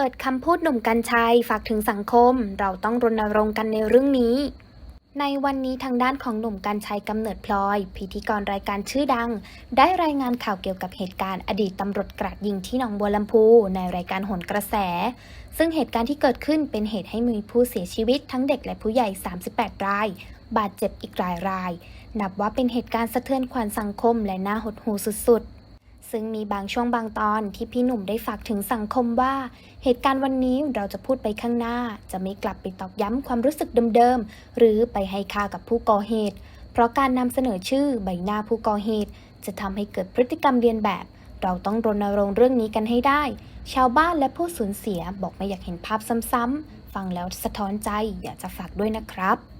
เปิดคำพูดหนุ่มกัญชัยฝากถึงสังคม เราต้องรณรงค์กันในเรื่องนี้ ในวันนี้ทางด้านของหนุ่มกัญชัยกำเนิดพลอย พิธีกรรายการชื่อดัง ได้รายงานข่าวเกี่ยวกับเหตุการณ์อดีตตำรวจกราดยิงที่หนองบัวลำพู ในรายการหนกระแส ซึ่งเหตุการณ์ที่เกิดขึ้นเป็นเหตุให้มีผู้เสียชีวิตทั้งเด็กและผู้ใหญ่ 38 ราย บาดเจ็บอีกหลายราย นับว่าเป็นเหตุการณ์สะเทือนขวัญสังคมและน่าหดหู่สุดๆ ซึ่งมีบางช่วงบางตอนที่พี่หนุ่มได้ฝากถึงสังคมว่า เหตุการณ์วันนี้เราจะพูดไปข้างหน้า จะไม่กลับไปตอกย้ำความรู้สึกเดิมๆ หรือไปให้ค่ากับผู้ก่อเหตุ เพราะการนำเสนอชื่อใบหน้าผู้ก่อเหตุ จะทำให้เกิดพฤติกรรมเรียนแบบ เราต้องรณรงค์เรื่องนี้กันให้ได้ ชาวบ้านและผู้สูญเสียบอกไม่อยากเห็นภาพซ้ำๆฟังแล้วสะท้อนใจอยากจะฝากด้วยนะครับ